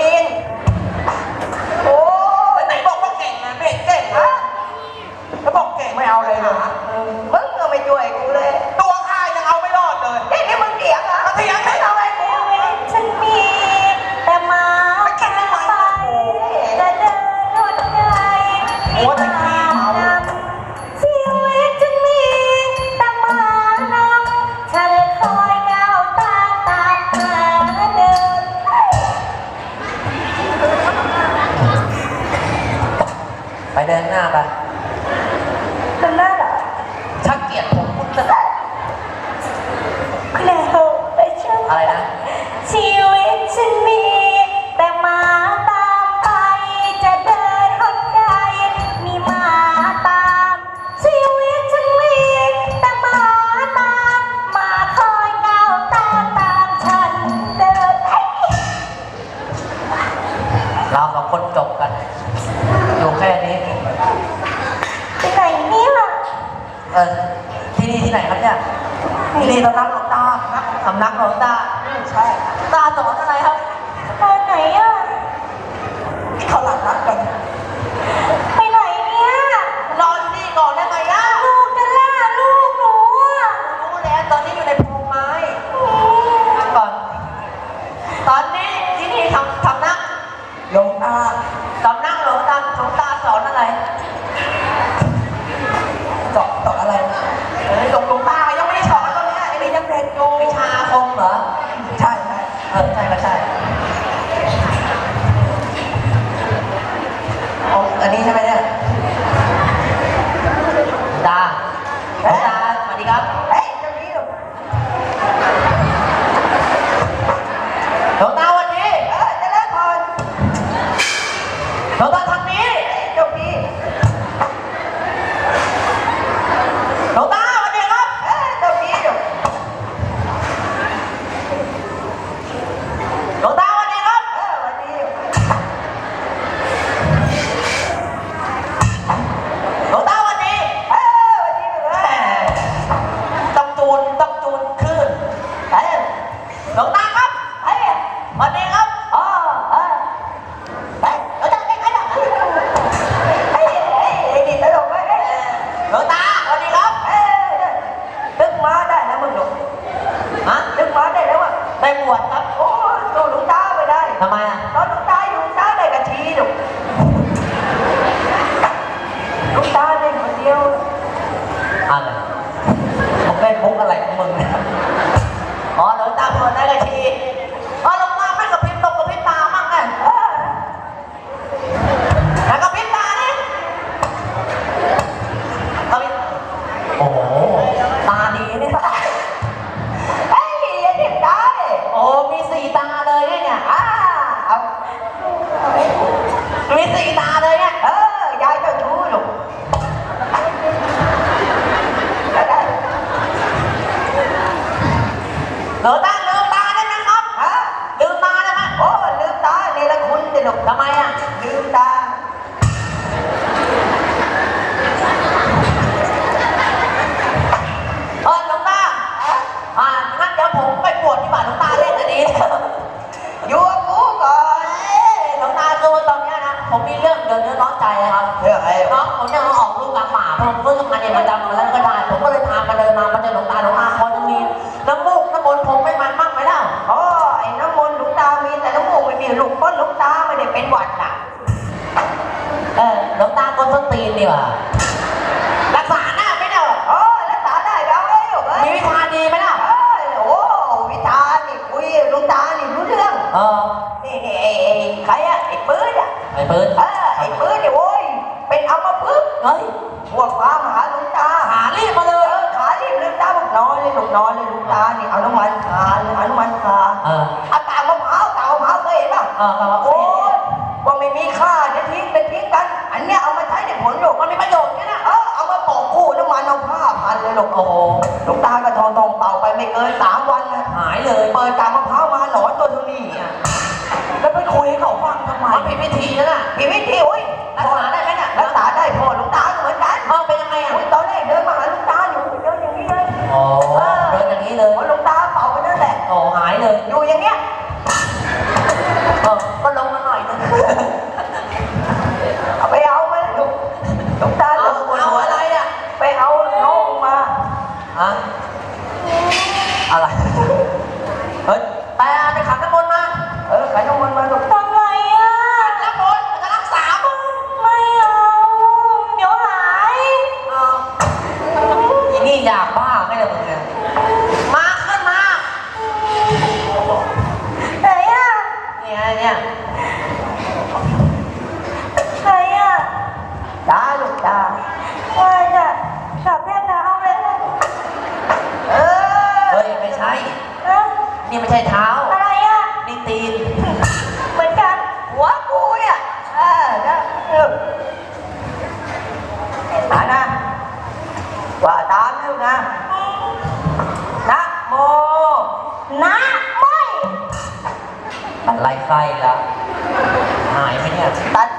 เอง บุรีตำนักหลวงตาสำนักหลวงตาใช่ มุกอะไรของมึง กินดีกว่ารักษาหน้าไม่ได้หรอกออรักษาได้แล้วเอ้ยเอ้ยมีวิชาดีไหมล่ะเอ้ยโอ้วิชานี่คุยลุงตานี่รู้เรื่องเออนี่นี่ไอ้ไอ้ใครอะไอ้ปื๊ดอะไอ้ปื๊ดเโหหลวงตากระทองทองเป่าไปไม่เกินสามวันนะหายเลย เปิดกามะพร้าวมาหลอนตัวเท่านี้อ่แล้วไปคุยให้เขาฟังทำไมมันผิดวิธีแล้วน่ะผิดวิธี อยากบ้าไม่ได้เหมือนี่ยมาขึ้นมาไหนอะเนี่ยเนี่ยไหนอะตาลูกตาว่าจะกลับแม่น้ำเลยเอเฮ้ยไม่ใช่นี่ไม่ใช่เท้า ไล่ไส้ละหายไปเนี่ย ตัด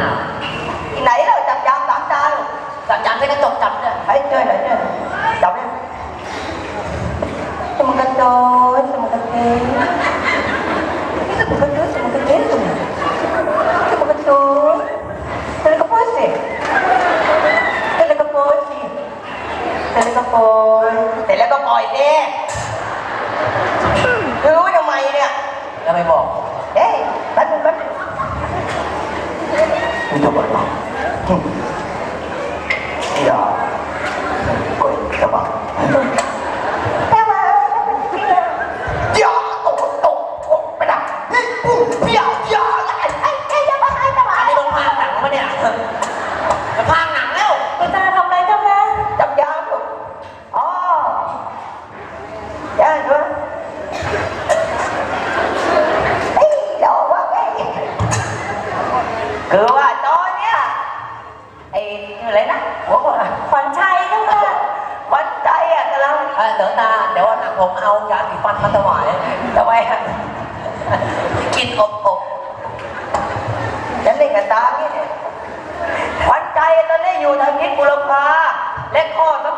nào nãy rồi, chậm chậm chậm tao chậm chậm, cái cái tục chậm rồi phải chơi đấy chơi. Chậm đi sama cái tôi sama cái kia sama cái đứa sama cái kia sama cái tôi tôi có phơi gì tôi có phơi gì tôi có phơi tôi có phơi nè tôi nói cho mày nè. Là mày đấy bánh bánh 見た場合。 ผมเอายาสีฟันมาถวายทำไมกินอบอบฉันเล่นกับตาเนี่ยวันใจตอนนี้อยู่ทางนิศบุรพาและข้อส